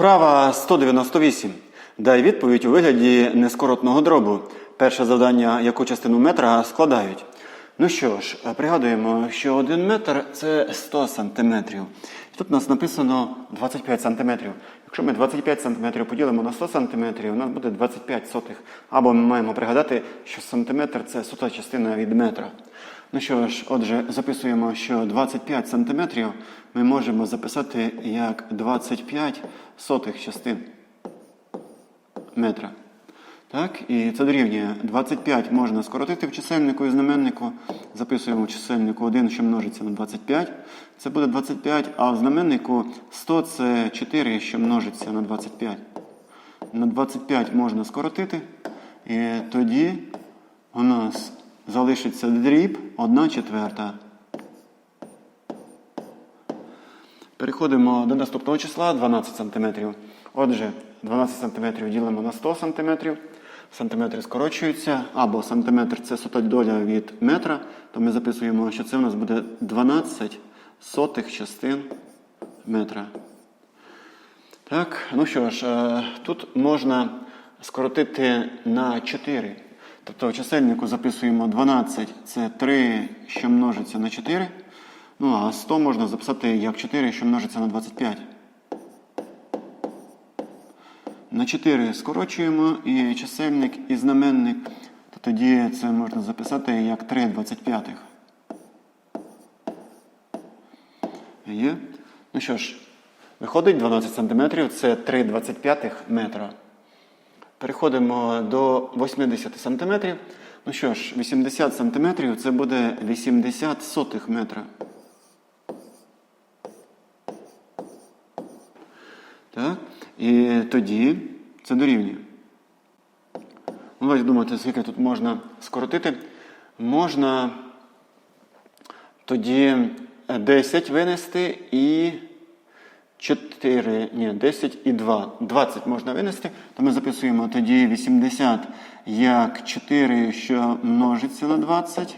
Вправа 198. Дай відповідь у вигляді нескоротного дробу. Перше завдання, яку частину метра складають. Ну що ж, пригадуємо, що 1 метр це 100 сантиметрів. Тут у нас написано 25 сантиметрів. Якщо ми 25 сантиметрів поділимо на 100 сантиметрів, у нас буде 25 сотих. Або ми маємо пригадати, що сантиметр це сота частина від метра. Ну що ж, отже, записуємо, що 25 сантиметрів ми можемо записати як 25 сотих частин метра. Так, і це дорівнює 25 можна скоротити в чисельнику і знаменнику. Записуємо в чисельнику 1, що множиться на 25. Це буде 25, а в знаменнику 100 це 4, що множиться на 25. На 25 можна скоротити. І тоді у нас залишиться дріб 1 четверта. Переходимо до наступного числа 12 см. Отже, 12 см ділимо на 100 см. Сантиметри скорочуються, або сантиметр це сота доля від метра, то ми записуємо, що це у нас буде 12 сотих частин метра. Так, ну що ж, е, тут можна скоротити на 4. Тобто в чисельнику записуємо 12, це 3, що множиться на 4. Ну, а 100 можна записати як 4, що множиться на 25. На 4 скорочуємо і чисельник, і знаменник. То тоді це можна записати як 3 25. Є? Ну що ж, виходить 12 см, це 3 25 метра. Переходимо до 80 см. Ну що ж, 80 см це буде 80 сотих метра. Так? І тоді це дорівнює. Ну, Давайте думати, скільки тут можна скоротити. Можна тоді 10 винести і 4, ні, 10 і 2. 20 можна винести, то ми записуємо тоді 80 як 4, що множиться на 20.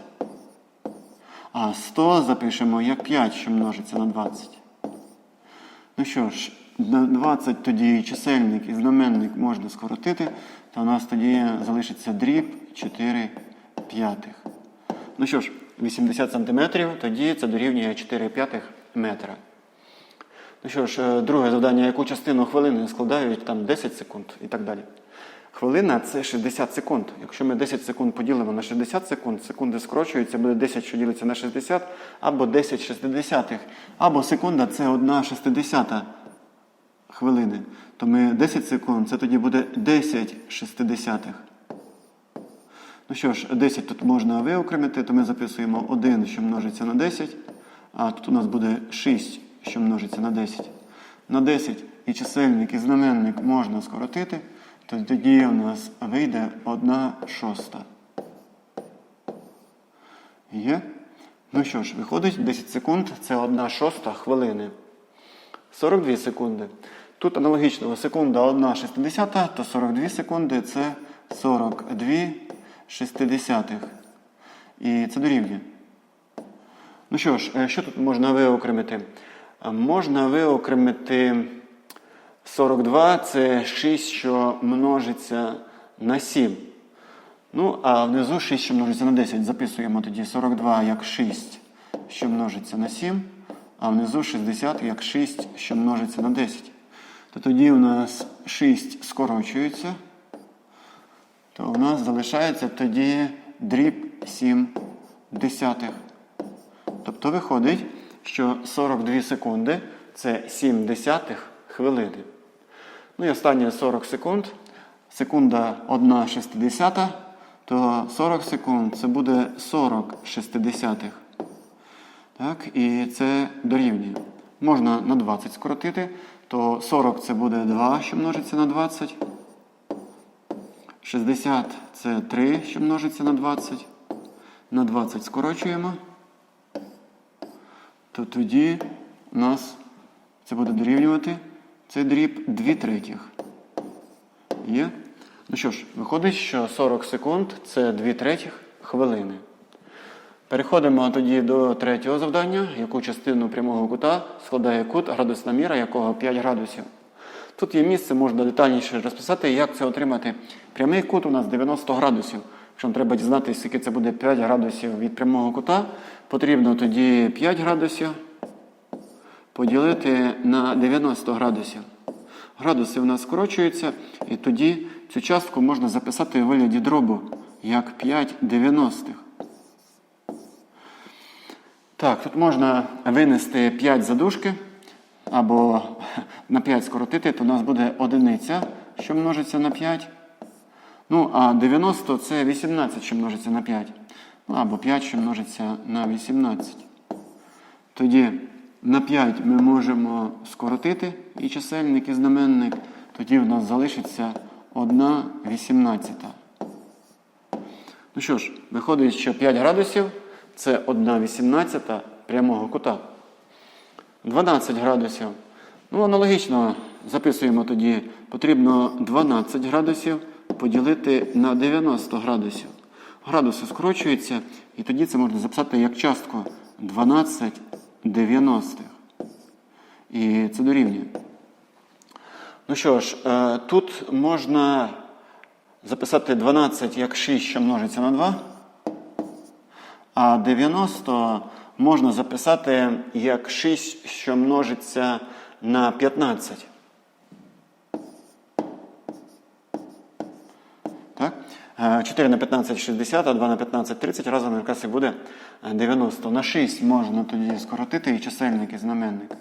А 100 запишемо як 5, що множиться на 20. Ну що ж, 20 тоді чисельник і знаменник можна скоротити, то у нас тоді залишиться дріб 4 п'ятих. Ну що ж, 80 см, тоді це дорівнює 4 п'ятих метра. Ну що ж, е, друге завдання, яку частину хвилини складають там 10 секунд і так далі. Хвилина це 60 секунд. Якщо ми 10 секунд поділимо на 60 секунд, секунди скорочуються, буде 10, що ділиться на 60, або 10 шестидесятих, або секунда це 1 шестидесята хвилини. То ми 10 секунд, це тоді буде 10 шестидесятих. Ну що ж, 10 тут можна виокремити, то ми записуємо 1, що множиться на 10, а тут у нас буде 6, що множиться на 10. На 10 і чисельник, і знаменник можна скоротити, то тоді у нас вийде 1 шоста. Є? Ну що ж, виходить 10 секунд це 1 шоста хвилини. 42 секунди. Тут аналогічно секунда 1 шестидесята, то 42 секунди це 42 шестидесятих. І це дорівнює. Ну що ж, е, що тут можна виокремити? Можна виокремити 42 це 6, що множиться на 7. Ну, а внизу 6, що множиться на 10. Записуємо тоді 42 як 6, що множиться на 7, а внизу 60 як 6, що множиться на 10. То тоді у нас 6 скорочується, то у нас залишається тоді дріб 7 десятих. Тобто виходить, що 42 секунди це 7 десятих хвилини. Ну і останнє 40 секунд. Секунда 1 шестидесята, то 40 секунд це буде 40 шестидесятих. Так, і це дорівнює. Можна на 20 скоротити, то 40 це буде 2, що множиться на 20. 60 це 3, що множиться на 20. На 20 скорочуємо. То тоді у нас це буде дорівнювати. Це дріб 2 третіх. Є? Ну що ж, виходить, що 40 секунд це 2 третіх хвилини. Переходимо тоді до третього завдання, яку частину прямого кута складає кут, градусна міра якого 5 градусів. Тут є місце, можна детальніше розписати, як це отримати. Прямий кут у нас 90 градусів. Якщо треба дізнатися, скільки це буде 5 градусів від прямого кута, потрібно тоді 5 градусів поділити на 90 градусів. Градуси у нас скорочуються, і тоді цю частку можна записати у вигляді дробу як 5 дев'яностих. Так, тут можна винести 5 задушки або на 5 скоротити, то у нас буде одиниця, що множиться на 5. Ну, а 90 це 18, що множиться на 5. Ну, або 5, що множиться на 18. Тоді на 5 ми можемо скоротити і чисельник, і знаменник. Тоді в нас залишиться 1 вісімнадцята. Ну що ж, виходить, що 5 градусів це 1 вісімнадцята прямого кута. 12 градусів. Ну, аналогічно записуємо тоді, потрібно 12 градусів поділити на 90 градусів. Градуси скорочуються, і тоді це можна записати як частку 12 90. І це дорівнює. Ну що ж, е, тут можна записати 12 як 6, що множиться на 2. А 90 можна записати як 6, що множиться на 15. Так? Е, 4 на 15 60, а 2 на 15 30, разом якраз і буде е, 90. На 6 можна тоді скоротити і чисельник, і знаменник.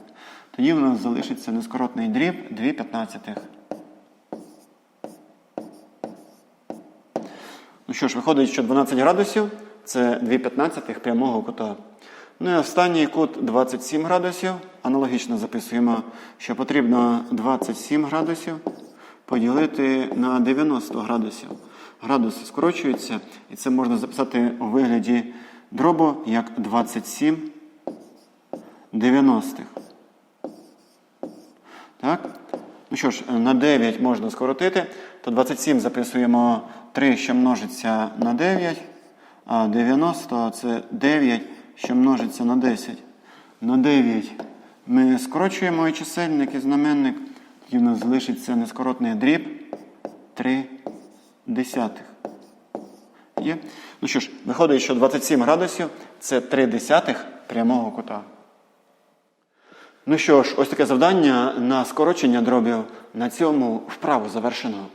Тоді в нас залишиться нескоротний дріб 2 п'ятнадцятих. Ну що ж, виходить, що 12 градусів це 2 п'ятнадцятих прямого кута. Ну і останній кут 27 градусів. Аналогічно записуємо, що потрібно 27 градусів поділити на 90 градусів. Градуси скорочуються, і це можна записати у вигляді дробу як 27 90. Так? Ну що ж, на 9 можна скоротити, то 27 записуємо 3, що множиться на 9, а 90 це 9, що множиться на 10. На 9 ми скорочуємо і чисельник, і знаменник, тоді в нас залишиться нескоротний дріб 3 десятих. Є? Ну що ж, виходить, що 27 градусів це 3 десятих прямого кута. Ну що ж, ось таке завдання на скорочення дробів на цьому вправу завершено.